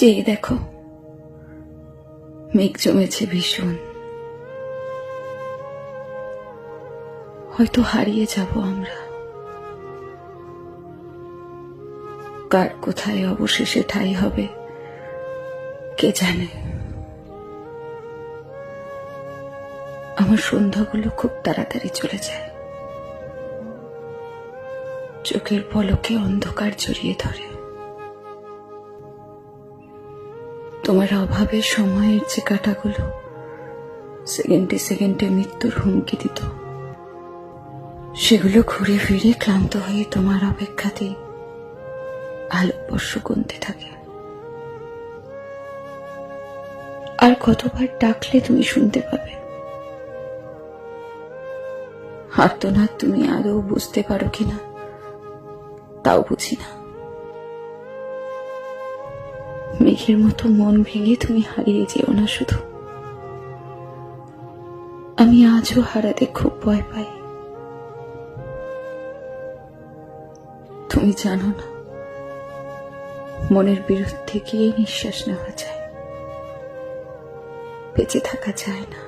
চেয়ে দেখো, মেঘ জমেছে ভীষণ। হয়তো হারিয়ে যাব আমরা। কার কোথায় অবশেষে ঠাই হবে, কে জানে? আমার সন্ধ্যাগুলো খুব তাড়াতাড়ি চলে যায়। চোখের পলকে অন্ধকার জড়িয়ে ধরে। তোমার অভাবে সময়ের যে কাটাগুলো, সেকেন্ডে সেকেন্ডে মৃত্যুর হুমকি দিত। সেগুলো ঘুরে ফিরে ক্লান্ত হয়ে তোমার অপেক্ষাতেই আলোকবর্ষ গুনতে থাকে। আর কতবার ডাকলে তুমি শুনতে পাবে? আর্তনাদ, তুমি আদৌ বুঝতে পারো কিনা? তাও বুঝি না। মেঘের মতো মন ভেঙে তুমি হারিয়ে যেও না শুধু। আমি আজও হারাতে খুব ভয় পাই। তুমি জানো না, মনের বিরুদ্ধে গিয়ে নিঃশ্বাস নেওয়া যায়, বেঁচে থাকা যায় না।